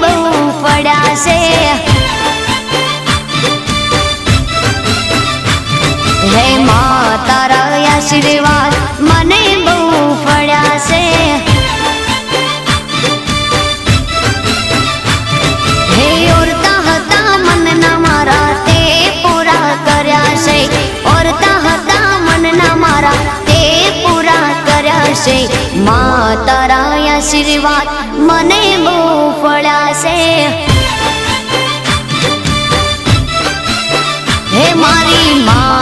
બહુ પડ્યા છે બહુ પડ્યા છે હે ઓરતા હતા મનના મારા તે પૂરા કર્યા છે. ઓરતા હતા મનના મારા તે પૂરા કર્યા છે. માં તારા આશીર્વાદ મને બહુ ફળાશે. હે મારી માં